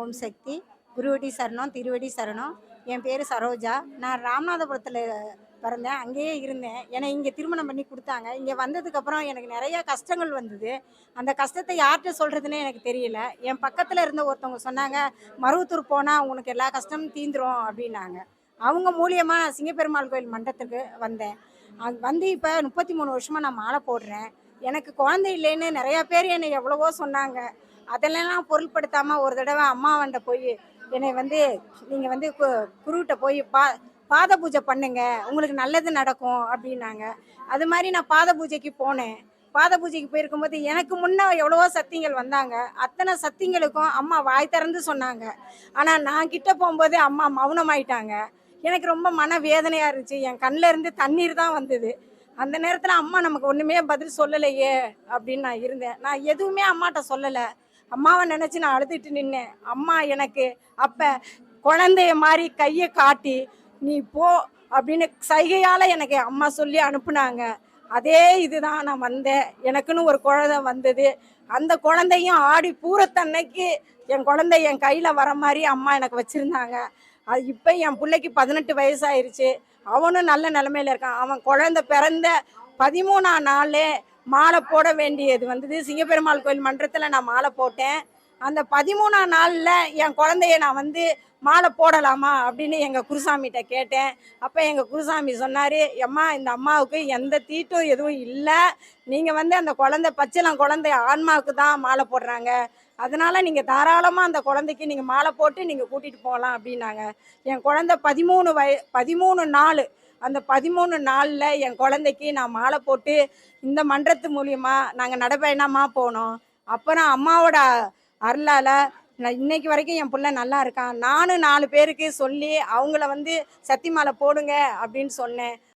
ஓம் சக்தி. குருவடி சரணம் திருவடி சரணம். என் பேர் சரோஜா. நான் ராமநாதபுரத்தில் பிறந்தேன். அங்கேயே இருந்தேன். என்னை இங்கே திருமணம் பண்ணி கொடுத்தாங்க. இங்கே வந்ததுக்கப்புறம் எனக்கு நிறையா கஷ்டங்கள் வந்தது. அந்த கஷ்டத்தை யார்கிட்ட சொல்கிறதுனே எனக்கு தெரியல. என் பக்கத்தில் இருந்த ஒருத்தவங்க சொன்னாங்க மருவத்தூர் போனால் உனக்கு எல்லா கஷ்டமும் தீந்துரும் அப்படின்னாங்க. அவங்க மூலியமாக நான் சிங்கப்பெருமாள் கோயில் மண்டத்துக்கு வந்தேன். வந்து இப்போ முப்பத்தி மூணு வருஷமாக நான் மாலை போடுறேன். எனக்கு குழந்தை இல்லைன்னு நிறையா பேர் என்னை எவ்வளவோ சொன்னாங்க. அதெல்லாம் பொருட்படுத்தாமல் ஒரு தடவை அம்மாவன்ட்ட போய் என்னை வந்து நீங்கள் வந்து கு- குருகிட்ட போய் பா பாத பூஜை பண்ணுங்க உங்களுக்கு நல்லது நடக்கும் அப்படின்னாங்க. அது மாதிரி நான் பாத பூஜைக்கு போனேன். பாத பூஜைக்கு போயிருக்கும்போது எனக்கு முன்னே எவ்வளவோ சத்தியங்கள் வந்தாங்க. அத்தனை சத்தியங்களுக்கும் அம்மா வாய் திறந்து சொன்னாங்க. ஆனால் நான் கிட்ட போகும்போது அம்மா மௌனமாயிட்டாங்க. எனக்கு ரொம்ப மன வேதனையாக இருந்துச்சு. என் கண்ணில் இருந்து தண்ணீர் தான் வந்தது. அந்த நேரத்தில் அம்மா நமக்கு ஒன்றுமே பதில் சொல்லலையே அப்படின்னு நான் இருந்தேன். நான் எதுவுமே அம்மாட்ட சொல்லலை. அம்மாவை நினச்சி நான் அழுதுட்டு நின்னேன். அம்மா எனக்கு அப்போ குழந்தைய மாதிரி கையை காட்டி நீ போ அப்படின்னு சைகையால் எனக்கு அம்மா சொல்லி அனுப்புனாங்க. அதே இதுதான் நான் வந்தேன். எனக்குன்னு ஒரு குழந்தை வந்தது. அந்த குழந்தையும் ஆடி பூரத்தன்னைக்கு என் குழந்தை என் கையில் வர மாதிரி அம்மா எனக்கு வச்சுருந்தாங்க. அது இப்போ என் பிள்ளைக்கு பதினெட்டு வயசாயிருச்சு. அவனும் நல்ல நிலமையில இருக்கான். அவன் குழந்தை பிறந்த பதிமூணாம் நாளே மாலை போட வேண்டியது வந்தது. சிங்கப்பெருமாள் கோயில் மன்றத்தில் நான் மாலை போட்டேன். அந்த பதிமூணாம் நாளில் என் குழந்தைய நான் வந்து மாலை போடலாமா அப்படின்னு எங்கள் குருசாமிகிட்ட கேட்டேன். அப்போ எங்கள் குருசாமி சொன்னார் எம்மா இந்த அம்மாவுக்கு எந்த தீட்டும் எதுவும் இல்லை. நீங்கள் வந்து அந்த குழந்தை பச்சிலம் குழந்தை ஆன்மாவுக்கு தான் மாலை போடுறாங்க. அதனால் நீங்கள் தாராளமாக அந்த குழந்தைக்கு நீங்கள் மாலை போட்டு நீங்கள் கூட்டிகிட்டு போகலாம் அப்படின்னாங்க. என் குழந்தை பதிமூணு வய பதிமூணு நாள் அந்த பதிமூணு நாளில் என் குழந்தைக்கு நான் மாலை போட்டு இந்த மன்றத்து மூலியமா நாங்கள் நடைபயணமாக போனோம். அப்புறம் அம்மாவோட அருளால் நான் இன்னைக்கு வரைக்கும் என் பிள்ளை நல்லா இருக்கான். நானும் நாலு பேருக்கு சொல்லி அவங்கள வந்து சத்தி மாலை போடுங்க அப்படின்னு சொன்னேன்.